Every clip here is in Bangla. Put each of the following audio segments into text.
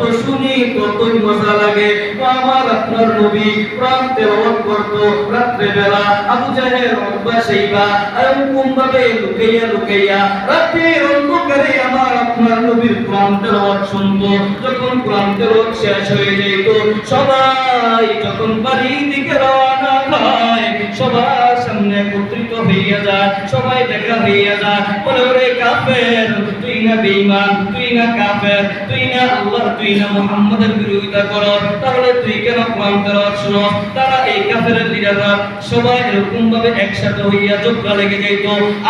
যত শুনি ততই মজা লাগে। আমার আপনার নবী কোরআন তেলাওয়াত করত রাত্রে বেলা আবু জাহেল উতবা শাইবা এরকম ভাবে লুকাইয়া লুকাইয়া রাতের অন্ধকারে আমার আপনার নবীর কোরআন তেলাওয়াত শুনতো। যখন কোরআন তেলাওয়াত শেষ হয়ে যেত, সবাই যখন বাড়ির দিকে রওনা হয় সামনে একত্রিত হইয়া যায় সবাই দেখা হইয়া যায় বলে, ওরে কাফের, তুই না বেঈমান, তুই না কাফের, তুই না আল্লাহ তুই না মুহাম্মাদের বিরোধিতা কর তাহলে তুই কেন কোরআন তেলাওয়াত শুনো তারা এই কাফেরের লিডাররা সবাই এরকম ভাবে একসাথে হইয়া যোগা লেগে যেত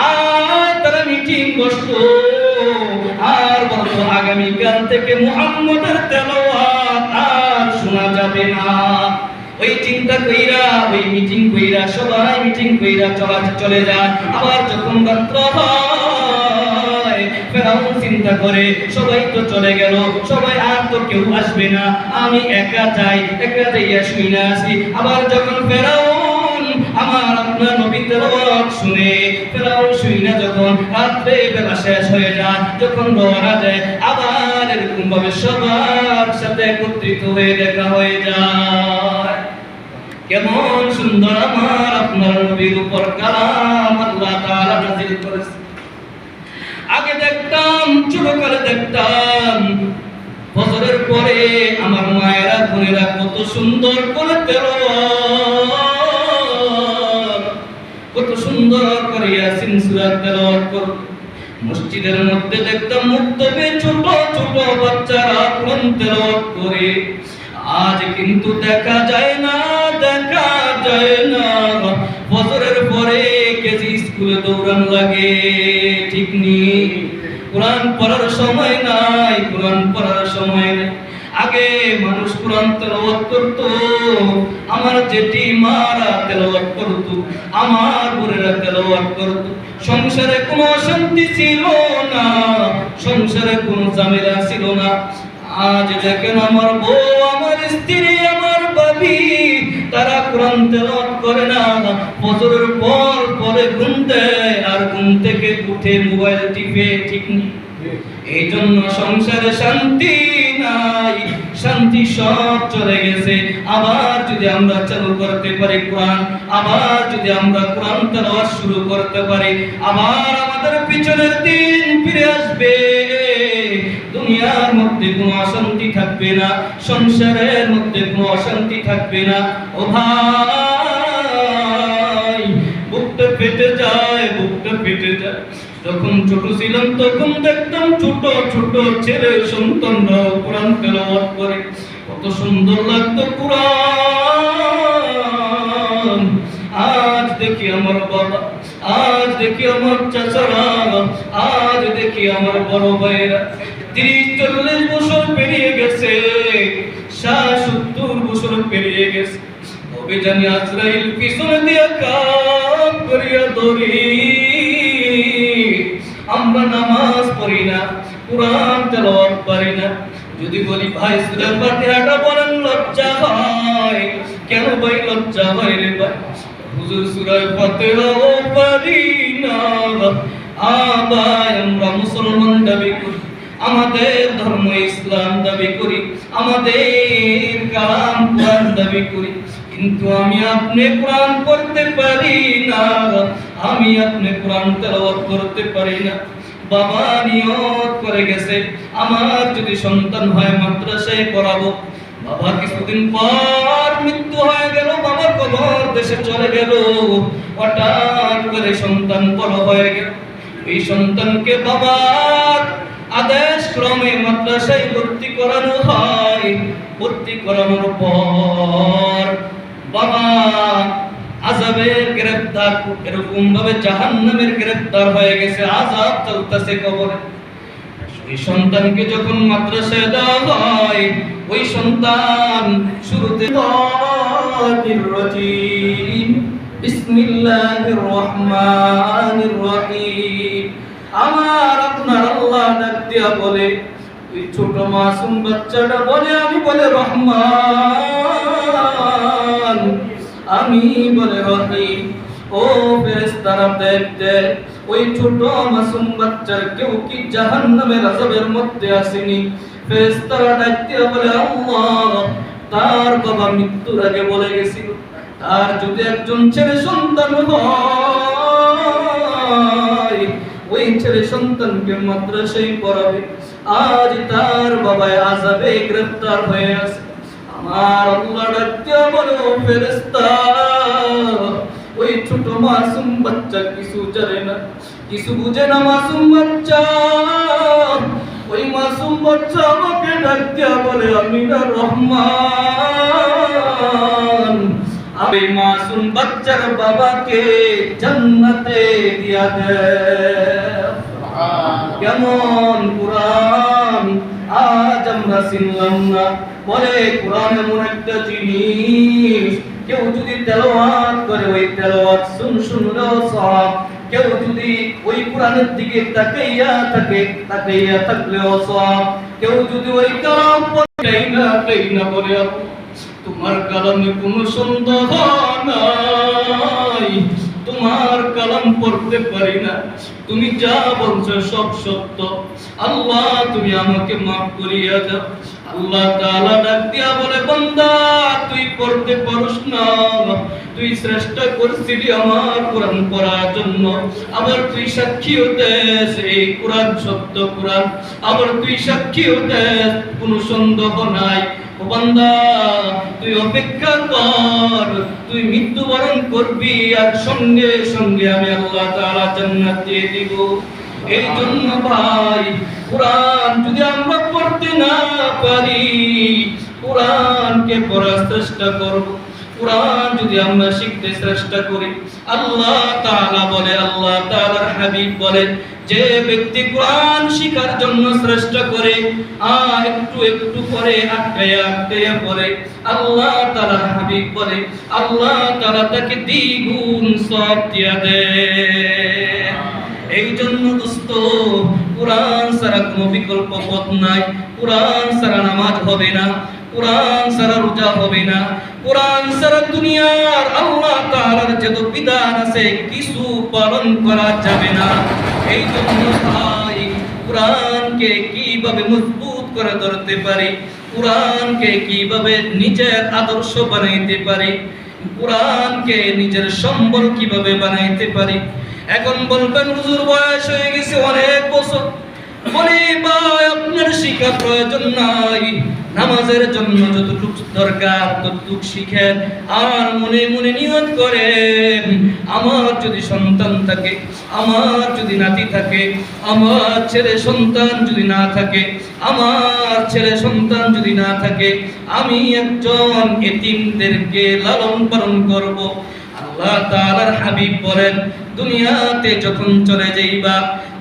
আর তারা মিটিং বসতো, আর বলতো, আগামীকাল থেকে মুহাম্মাদের তেলাওয়াত আর শোনা যাবে না। ওই চিন্তা কইরা, ওই মিটিং কইরা, সবাই মিটিং কইরা চলা চলে যায়। আবার যখন চিন্তা করে, সবাই তো চলে গেল, সবাই আর তো কেউ আসবে না। আমি একা যাই, একা যাইয়া শুই না আসি আবার যখন আমার আপনার নবী শুনে, ফেরাউন শুই না যখন, রাত্রে বেলা শেষ হয়ে যায়, যখন রওনা আবার এরকম ভাবে সবার সাথে একত্রিত হয়ে দেখা হয়ে যায়। কেমন সুন্দর আমার আপনার নবীর উপর কালাম আল্লাহ তাআলা নাযিল করেছে। আগে দেখতাম ছোট করে দেখতাম, ফজরের পরে আমার মায়েরা, বোনেরা কত সুন্দর করে তেলাওয়াত, কত সুন্দর করে ইয়াসিন সূরা তেলাওয়াত করত। মসজিদের মধ্যে দেখতাম মুক্তবে ছোট ছোট বাচ্চারা কোরআন তেলাওয়াত করে। আজ কিন্তু দেখা যায় না। দেখা যায় না। বছরের পরে কেজি স্কুলে দৌড়ান লাগে, ঠিক নেই কোরআন পড়ার সময় নাই, কোরআন পড়ার সময় নাই। আগে মানুষ কোরআন তেলাওয়াত করত, আমার জেঠি মারা তেলাওয়াত করত, আমার বোনেরা তেলাওয়াত করত। সংসারে কোনো অশান্তি ছিল না, সংসারে কোনো ঝামেলা ছিল না। আজ দেখেন আমার বউ, আমার স্ত্রী তেলাওয়াত করে না, ফজরের পর পরে ঘুম আর ঘুম থেকে উঠে মোবাইল টিপে, ঠিক এই জন্য সংসারে শান্তি নাই, শান্তি সব চলে গেছে। আবার যদি আমরা চালু করতে পারি কোরআন, আবার যদি আমরা কোরআন তেলাওয়াত শুরু করতে পারি, আবার আমাদের পিছনের দিন ফিরে আসবে। দুনিয়ার মধ্যে কোনো অশান্তি থাকবে না, সংসারের মধ্যে কোনো অশান্তি থাকবে না। ও ভাই, বুকটা ফেটে যায়, বুকটা ফেটে যায়। যখন ছোট ছিলাম, তখন দেখতাম ছোট ছোট ছেলে সন্তানরা কোরআন তেলাওয়াত করে। কত সুন্দর লাগতো কোরআন। আজ দেখি আমার বাবা, আজ দেখি আমার চাচারা, আজ দেখি আমার বড় ভাইয়েরা। তিরিশ চল্লিশ বছর পেরিয়ে গেছে ষাট সত্তর বছর পেরিয়ে গেছে। জানি আজরাইল পিছনে দিয়া কাপ করিয়া আমরা নামাজ পড়ি না, কোরআন তেলাওয়াত পারি যদি বলি, ভাই সূরা ফাতিহাটা পড়েন লজ্জা হয়। কেন ভাই, লজ্জা হয় রে ভাই? হুজুর সূরা ফাতিহাও পারি না। আবার আমরা মুসলমান দাবি করি। আমাদের ধর্ম ইসলাম দাবি করি, আমাদের কালাম কোরআন দাবি করি। কিন্তু আমি আপনি কোরআন পড়তে পারি না, আমি আপনি কোরআন তেলাওয়াত করতে পারি না। বাবা নিয়ত করে গেছে, আমার যদি সন্তান হয় মাদ্রাসায় পড়াবো। বাবা কিছুদিন পর মৃত্যু হয়ে গেল, বাবা কবর দেশে চলে গেল। হঠাৎ করে সন্তান বড় হয়ে গেল। এই সন্তানকে বাবার আদেশ ক্রমে মাদ্রাসায় ভর্তি করানো হয়। ভর্তি করানোর পর বাবা আজাবের গ্রেফতার এরকম ভাবে জাহান্নামের গ্রেফতার হয়ে গেছে আজাব চলতেছে কবরে। ওই সন্তানকে যখন মাদ্রাসায় দেওয়া হয়, ওই সন্তান শুরুতে বিসমিল্লাহির রহমানির রহিম। আমার আপনার আল্লাহ ডাক দিয়া বলে ওই ছোট মাসুম বাচ্চাটা বলে আমি বলে রহমান। আমি বলে রহিম। ও ফেরেশতারা দেখতে ওই ছোট মাসুম বাচ্চার কেউ কি জাহান্নামের আযাবের মধ্যে আসেনি? ফেরেশতারা ডাক দিয়ে বলে, আল্লাহ, তার বাবা মৃত্যুর আগে বলে গেছিল। তার যদি একজন ছেলে সন্তান হয় ওই ছেলে সন্তানকে মাদ্রাসায় পড়াবে। আজ তার বাবায় আজাবে গ্রেফতার হয়ে আছে। আমার আল্লাহ ডাক দিয়ে বলে ও ফেরেশতা। ওই ছোট মাসুম বাচ্চা কিছু জানে না, কিছু বুঝে না মাসুম বাচ্চা। ওই মাসুম বাচ্চা আমাকে ডাক দিয়া বলে আমিনা রহমান। আমি মাসুম বাচ্চার বাবাকে জান্নাতে দিয়া দে কেমন কোরআন আজ আমরা চিনলাম না বলে কোরআন এমন একটা জিনিস কেউ যদি তেলাওয়াত করে ওই তেলাওয়াত শুন শুনলেও সব কেউ যদি ওই কোরআনের দিকে তাকাইয়া থাকে তাকাইয়া থাকলেও সব কেউ যদি ওই কালাম পড়ে না না বলে তোমার কালামে কোনো সন্দেহ নাই। তোমার কালাম পড়তে পারি না। তুমি যা বলছো সব সত্য। আল্লাহ, তুমি আমাকে মাফ করিয়া দাও। আল্লাহ তাআলা ডাক দিয়া বলে, বান্দা, তুই পড়তে পারুস না। তুই চেষ্টা করছিলি আমার কোরআন পড়ার জন্য। আবার তুই সাক্ষীও দেস এই কোরআন সত্য কোরআন। আবার তুই সাক্ষী দেস, কোনো সন্দেহ নাই। বান্দা, তুই অপেক্ষা কর, তুই মৃত্যুবরণ করবি আর সঙ্গে সঙ্গে আমি আল্লাহ তাআলা জান্নাত দিয়ে দিব। এই জন্য ভাই, কোরআন যদি আমরা পড়তে না পারি, কোরআনকে পড়ার চেষ্টা করব। কোরআন যদি আমরা শিখতে চেষ্টা করি, আল্লাহ তাআলা বলে, আল্লাহ তাআলার হাবিব বলে, যে ব্যক্তি কোরআন শিখার জন্য চেষ্টা করে, আ একটু একটু করে, আটকায়া আটকায়া পড়ে, আল্লাহ তাআলার হাবিব বলে, আল্লাহ তাআলা তাকে দ্বিগুণ সওয়াব দিয়া দেয়। এই জন্য দোস্ত, কোরআন ছাড়া কোনো বিকল্প পথ নাই, কোরআন ছাড়া নামাজ হবে না, কোরআন ছাড়া রোজা হবে না কোরআন সারা দুনিয়ার আল্লাহ তাআলার যত বিধান আছে, কিছু পালন করা যাবে না। এই জন্য ভাই, কোরআনকে কীভাবে মজবুত করে ধরতে পারি? কোরআনকে কীভাবে নিজের আদর্শ বানাইতে পারি? কোরআনকে নিজের সম্বল কীভাবে বানাইতে পারি? এখন বলবেন, হুজুর, বয়স হয়ে গেছে অনেক বছর। বলি, ভাই, আপনার শিক্ষা প্রয়োজন নাই। নামাজের জন্য যতটুকু দরকার, ততটুক শিখেন। আর মনে মনে নিয়ত করেন, আমার যদি সন্তান থাকে, আমার যদি নাতি থাকে, আমার ছেলে সন্তান যদি না থাকে, আমার ছেলে সন্তান যদি না থাকে, আমি একজন এতিমদেরকে লালন পালন করব। আল্লাহ তাআলার হাবিব বলেন, দুনিয়াতে যখন চলে যাইবা,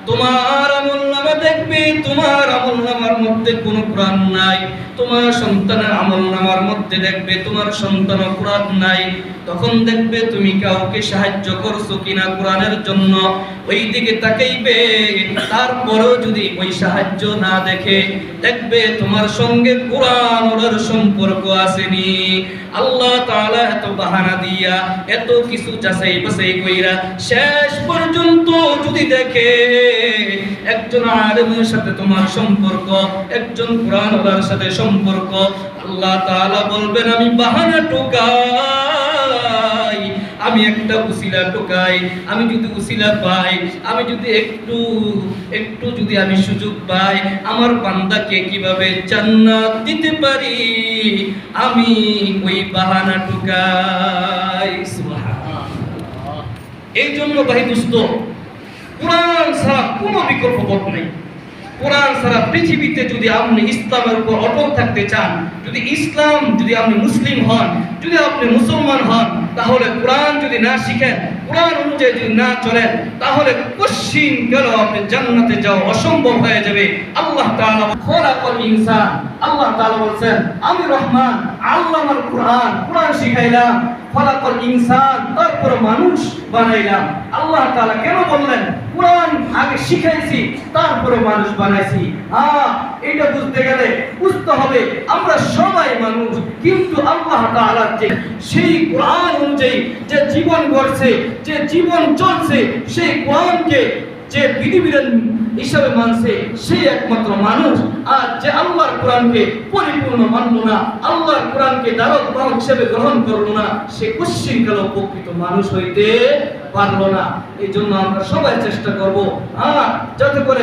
তোমার আমল নামা দেখবে তোমার আমল নামার মধ্যে কোনো প্রাণ নাই। তোমার সন্তানের আমল মধ্যে দেখবে তোমার সন্তান কোরআন নাই, তখন দেখবে তুমি কাউকে সাহায্য করছ কিনা কোরআনের জন্য। ওই দিকে তাকাইবে, তারপরেও যদি ওই সাহায্য না দেখে, দেখবে তোমার সঙ্গে কোরআন ওর সম্পর্ক আসেনি। আল্লাহ তাআলা এত বাহানা দিয়া, এত কিছু যাচাই বাছাই কইরা শেষ পর্যন্ত যদি দেখে, একজন আলেমের সাথে তোমার সম্পর্ক, একজন কোরআন ওলার সাথে সম্পর্ক আল্লাহ তাআলা বলবেন, আমি বাহানা টোকাই, আমি একটা উসিলা টোকাই, আমি যদি উসিলা পাই, আমি যদি একটু একটু যদি আমি সুযোগ পাই, আমার বান্দাকে কীভাবে জান্নাত দিতে পারি? আমি ওই বাহানা টোকাই এই জন্য ভাই দোস্ত, কোরআন ছাড়া কোনো বিকল্প পথ নেই। কোরআন সারা পৃথিবীতে যদি আপনি ইসলামের উপর অটল থাকতে চান, যদি ইসলাম যদি আপনি মুসলিম হন, যদি আপনি মুসলমান হন, তাহলে কোরআন যদি না শিখেন কোরআন অনুযায়ী যদি না চলেন তাহলে কশিন গেল, আপনি জান্নাতে যাওয়া অসম্ভব হয়ে যাবে। আল্লাহ তাআলা খলাকাল ইনসান। আল্লাহ তাআলা বলেন আমি রহমান, আল্লাহ আমার কোরআন কোরআন শিখাইলাম। খলাকাল ইনসান, তারপর মানুষ বানাইলাম। আল্লাহ তাআলা কেন বললেন, কোরআন আগে শিখাইছি, তারপরে মানুষ বানাইছি। আ এটা বুঝতে গেলে বুঝতে হবে, আমরা সবাই মানুষ, কিন্তু আল্লাহ যে সেই কোরআন অনুযায়ী যে জীবন গড়ছে, যে জীবন চলছে, সেই কোরআনকে যে বিধিবিধান হিসাবে মানছে সেই একমাত্র মানুষ। আর যে আল্লাহর কোরআনকে পরিপূর্ণ মানল না, আল্লাহর কোরআনকে দ্বারক বাহক হিসেবে গ্রহণ করল না, সে কুশ্চিনকাল উপকৃত মানুষ হইতে পারল না। এই জন্য আমরা সবাই চেষ্টা করব, আর যাতে করে